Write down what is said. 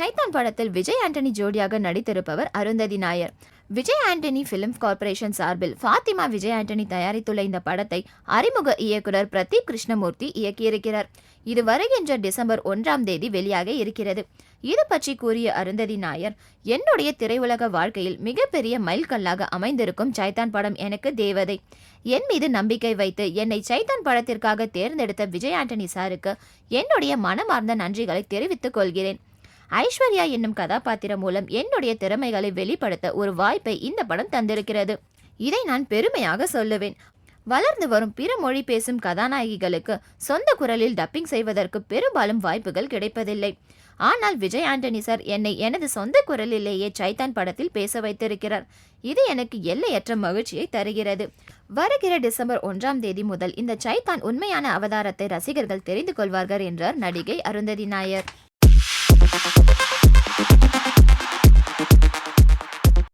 சைத்தான் படத்தில் விஜய் ஆண்டனி ஜோடியாக நடித்திருப்பவர் அருந்ததி நாயர். விஜய் ஆண்டனி ஃபிலிம் கார்ப்பரேஷன் சார்பில் ஃபாத்திமா விஜய் ஆண்டனி தயாரித்துள்ள இந்த படத்தை அறிமுக இயக்குனர் பிரதீப் கிருஷ்ணமூர்த்தி இயக்கியிருக்கிறார். இது வருகின்ற டிசம்பர் ஒன்றாம் தேதி வெளியாக இருக்கிறது. இது பற்றி கூறிய அருந்ததி நாயர் என்னுடைய திரையுலக வாழ்க்கையில் மிகப்பெரிய மைல்கல்லாக அமைந்திருக்கும் சைத்தான் படம் எனக்கு தேவதை. என் மீது நம்பிக்கை வைத்து என்னை சைத்தான் படத்திற்காக தேர்ந்தெடுத்த விஜய் ஆண்டனி சாருக்கு என்னுடைய மனமார்ந்த நன்றிகளை தெரிவித்துக் கொள்கிறேன். ஐஸ்வர்யா என்னும் கதாபாத்திரம் மூலம் என்னுடைய திறமைகளை வெளிப்படுத்த ஒரு வாய்ப்பை இந்த படம் தந்திருக்கிறது. இதை நான் பெருமையாக சொல்லுவேன். வளர்ந்து வரும் பிற மொழி பேசும் கதாநாயகிகளுக்கு சொந்த குரலில் டப்பிங் செய்வதற்கு பெரும்பாலும் வாய்ப்புகள் கிடைப்பதில்லை. ஆனால் விஜய் ஆண்டனி சார் என்னை எனது சொந்த குரலிலேயே சைத்தான் படத்தில் பேச வைத்திருக்கிறார். இது எனக்கு எல்லையற்ற மகிழ்ச்சியை தருகிறது. வருகிற டிசம்பர் ஒன்றாம் தேதி முதல் இந்த சைத்தான் உண்மையான அவதாரத்தை ரசிகர்கள் தெரிந்து கொள்வார்கள் என்றார் நடிகை அருந்ததி நாயர்.